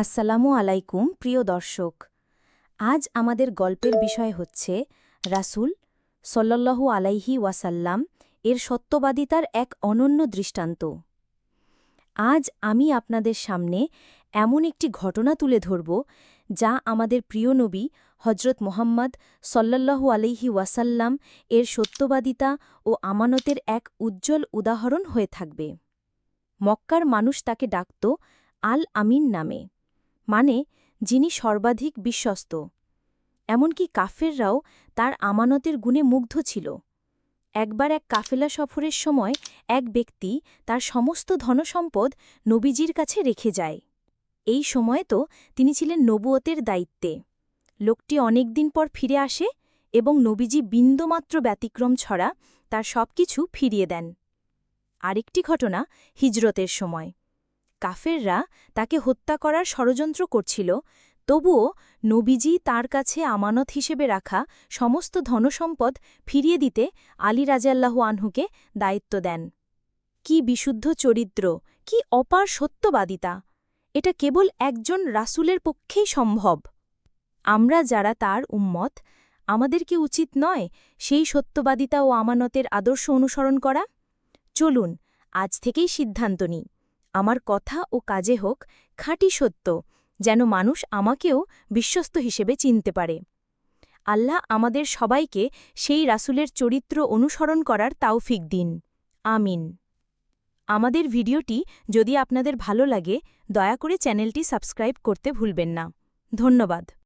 আসসালামু আলাইকুম, প্রিয় দর্শক। আজ আমাদের গল্পের বিষয় হচ্ছে, রাসূল সল্লাল্লাহু আলাইহি ওয়াসাল্লাম এর সত্যবাদিতার এক অনন্য দৃষ্টান্ত। আজ আমি আপনাদের সামনে এমন একটি ঘটনা তুলে ধরব, যা আমাদের প্রিয় নবী হজরত মোহাম্মদ সল্লাল্লাহু আলাইহি ওয়াসাল্লাম এর সত্যবাদিতা ও আমানতের এক উজ্জ্বল উদাহরণ হয়ে থাকবে। মক্কার মানুষ তাকে ডাকত আল আমিন নামে। মানে যিনি সর্বাধিক বিশ্বস্ত। এমনকি কাফেররাও তার আমানতের গুণে মুগ্ধ ছিল। একবার এক কাফেলা সফরের সময় এক ব্যক্তি তার সমস্ত ধনসম্পদ নবীজির কাছে রেখে যায়। এই সময়ে তো তিনি ছিলেন নবুয়তের দায়িত্বে। লোকটি অনেক দিন পর ফিরে আসে এবং নবীজি বিন্দুমাত্র ব্যতিক্রম ছড়া তার সবকিছু ফিরিয়ে দেন। আরেকটি ঘটনা হিজরতের সময়। কাফেররা তাকে হত্যা করার ষড়যন্ত্র করছিল, তবুও নবীজি তার কাছে আমানত হিসেবে রাখা সমস্ত ধনসম্পদ ফিরিয়ে দিতে আলী রাজাল্লাহু আনহুকে দায়িত্ব দেন। কি বিশুদ্ধ চরিত্র, কি অপার সত্যবাদিতা, এটা কেবল একজন রাসূলের পক্ষেই সম্ভব। আমরা যারা তার উম্মত, আমাদের কি উচিত নয় সেই সত্যবাদিতা ও আমানতের আদর্শ অনুসরণ করা? চলুন, আজ থেকেই সিদ্ধান্ত নিই। আমার কথা ও কাজে হোক, খাঁটি সত্য, যেন মানুষ আমাকেও বিশ্বস্ত হিসেবে চিনতে পারে। আল্লাহ আমাদের সবাইকে সেই রাসুলের চরিত্র অনুসরণ করার তাওফিক দিন। আমিন। আমাদের ভিডিওটি যদি আপনাদের ভালো লাগে, দয়া করে চ্যানেলটি সাবস্ক্রাইব করতে ভুলবেন না। ধন্যবাদ।